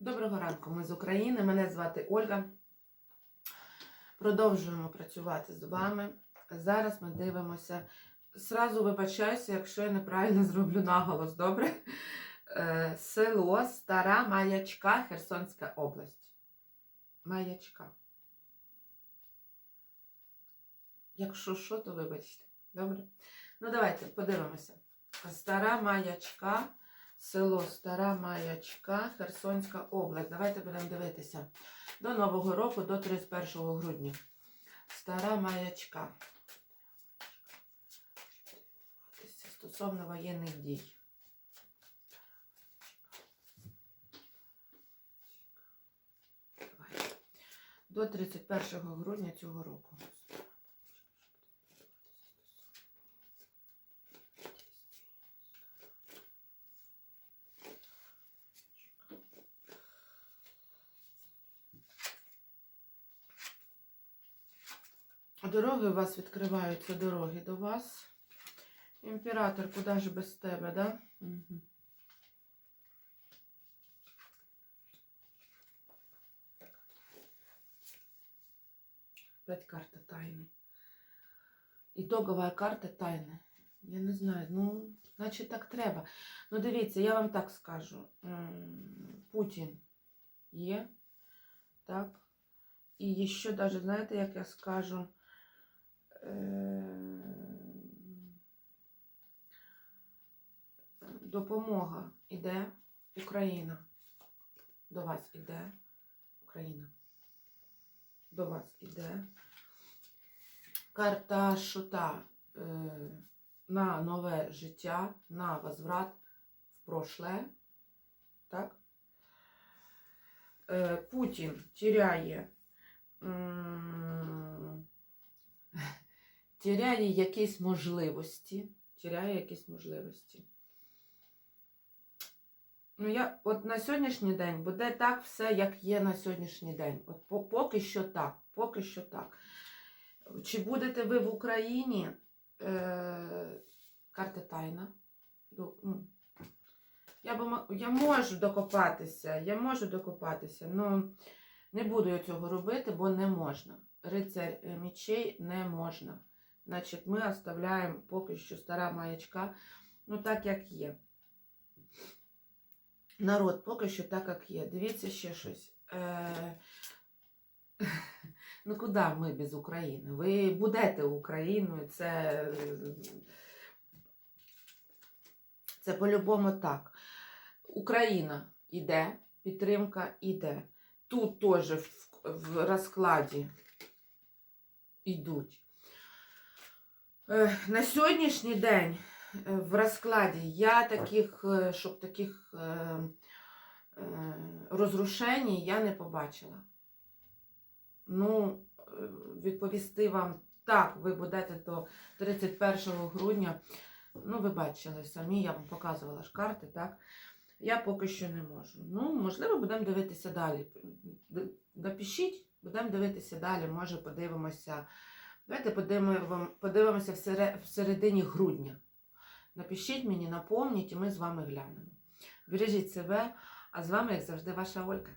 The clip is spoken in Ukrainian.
Доброго ранку, ми з України. Мене звати Ольга. Продовжуємо працювати з вами. Зараз ми дивимося. Сразу вибачаюся, якщо я неправильно зроблю наголос, добре? Е, Село Стара Маячка, Херсонська область. Маячка. Якщо що, то вибачте. Добре? Ну, давайте подивимося. Стара Маячка. Село Стара Маячка, Херсонська область. Давайте будемо дивитися. До Нового року, до 31 грудня. Стара Маячка. Стосовно воєнних дій. До 31 грудня цього року. Дороги у вас відкриваються, дороги до вас. Імператор, куди ж без тебе, да? Угу. Опять карта тайны. Ітогова карта тайни. Я не знаю, ну, значить так треба. Ну, дивіться, я вам так скажу. Путін є, так? І ще даже, знаєте, як я скажу, допомога іде Україна. До вас іде Україна. До вас іде. Карта шута е, на нове життя, на возврат в прошле. Так? Е, Путін теряє, м, теряє якісь можливості. Теряє якісь можливості. Ну, я от на сьогоднішній день буде так все, як є на сьогоднішній день. От поки що так, поки що так. Чи будете ви в Україні? Е, карта тайна. Ну, Я, би, я можу докопатися, я можу докопатися, але не буду я цього робити, бо не можна. Рицар е, мечей не можна. Значить, ми оставляємо поки що стара маячка, ну так як є. Народ, поки що так, як є. Дивіться ще щось. Е... Ну, куди ми без України? Ви будете Україною, це, це по-любому так. Україна іде, підтримка іде. Тут теж в розкладі йдуть. Е, На сьогоднішній день е, в розкладі я таких, е, щоб таких розрушень я не побачила. Ну, відповісти вам так, ви будете до 31 грудня. Ну, ви бачили самі, я вам показувала ж карти, так? Я поки що не можу. Ну, можливо, будемо дивитися далі. Напишіть, будемо дивитися далі. Може, подивимося. Давайте подивимося всередині грудня. Напишіть мені, напомніть, і ми з вами глянемо. Бережіть себе, а з вами, як завжди, ваша Ольга.